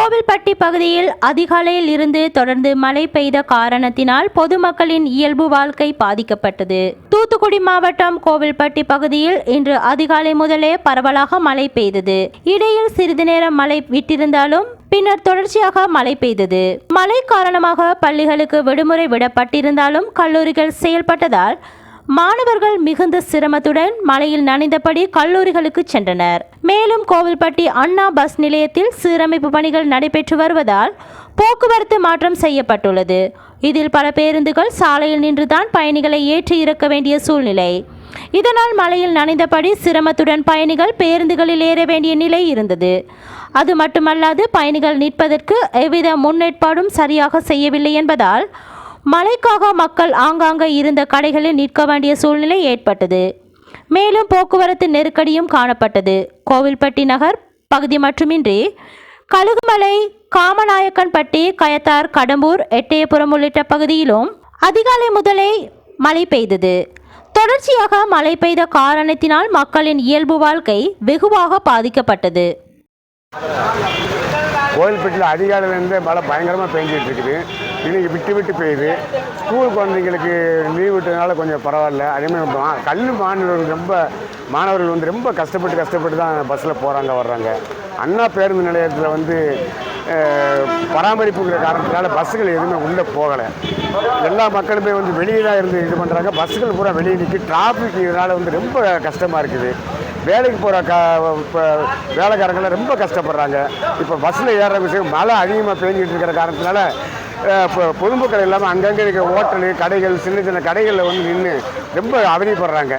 கோவில்பட்டி பகுதியில் அதிகாலையில் இருந்து தொடர்ந்து மழை பெய்த காரணத்தினால் பொதுமக்களின் இயல்பு வாழ்க்கை பாதிக்கப்பட்டது. தூத்துக்குடி மாவட்டம் கோவில்பட்டி பகுதியில் இன்று அதிகாலை முதலே பரவலாக மழை பெய்தது. இடையில் சிறிது நேரம் மழை விட்டிருந்தாலும் பின்னர் தொடர்ச்சியாக மழை பெய்தது. மழை காரணமாக பள்ளிகளுக்கு விடுமுறை விடப்பட்டிருந்தாலும் கல்லூரிகள் செயல்பட்டதால் மாணவர்கள் மிகுந்த சிரமத்துடன் மழையில் நனைந்தபடி கல்லூரிகளுக்கு சென்றனர். மேலும் கோவில்பட்டி அண்ணா பஸ் நிலையத்தில் சீரமைப்பு பணிகள் நடைபெற்று வருவதால் போக்குவரத்து மாற்றம் செய்யப்பட்டுள்ளது. இதில் பல பேருந்துகள் சாலையில் நின்றுதான் பயணிகளை ஏற்றி இறக்க வேண்டிய சூழ்நிலை. இதனால் மழையில் நனைந்தபடி சிரமத்துடன் பயணிகள் பேருந்துகளில் ஏற வேண்டிய நிலை இருந்தது. அது மட்டுமல்லாது பயணிகள் நிற்பதற்கு எவ்வித முன்னேற்பாடும் சரியாக செய்யவில்லை என்பதால் மழைக்காக மக்கள் ஆங்காங்கே இருந்த கடைகளில் நிற்க வேண்டிய சூழ்நிலை ஏற்பட்டது. மேலும் போக்குவரத்து நெருக்கடியும் காணப்பட்டது. கோவில்பட்டி நகர் பகுதி மட்டுமின்றி கழுகுமலை காமநாயக்கன்பட்டி கயத்தார் கடம்பூர் எட்டயபுரம் உள்ளிட்ட பகுதியிலும் அதிகாலை முதலே மழை பெய்தது. தொடர்ச்சியாக மழை பெய்த காரணத்தினால் மக்களின் இயல்பு வாழ்க்கை வெகுவாக பாதிக்கப்பட்டது. கோயில்பட்டியில் அதிகாலையிலேருந்து மழை பயங்கரமாக பெஞ்சிட்டு இருக்குது. இன்னைக்கு விட்டு விட்டு பெய்யுது ஸ்கூல் குழந்தைங்களுக்கு லீவ் விட்டதுனால கொஞ்சம் பரவாயில்ல. அதேமாதிரி மா கல்வி மாணவர்கள் ரொம்ப மாணவர்கள் வந்து ரொம்ப கஷ்டப்பட்டு கஷ்டப்பட்டு தான் பஸ்ஸில் போகிறாங்க வர்றாங்க. அண்ணா பேருந்து நிலையத்தில் வந்து பராமரிப்புங்கிற காரணத்தினால பஸ்ஸுகள் எதுவுமே உள்ளே போகலை. எல்லா மக்களுமே வந்து வெளியே தான் இருந்து இது பண்ணுறாங்க பஸ்ஸுகள் பூரா வெளியே நிற்கி டிராஃபிக் இதனால் வந்து ரொம்ப கஷ்டமாக இருக்குது. வேலைக்கு போகிற க இப்போ வேலைக்காரங்களாம் ரொம்ப கஷ்டப்படுறாங்க. இப்போ பஸ்ஸில் ஏறுற விஷயம் மழை அதிகமாக பெஞ்சிட்டு இருக்கிற காரணத்தினால பொதுமக்கள் இல்லாமல் அங்கங்கே இருக்கிற ஹோட்டலு கடைகள் சின்ன சின்ன கடைகளில் வந்து நின்று ரொம்ப அவதிப்படுறாங்க.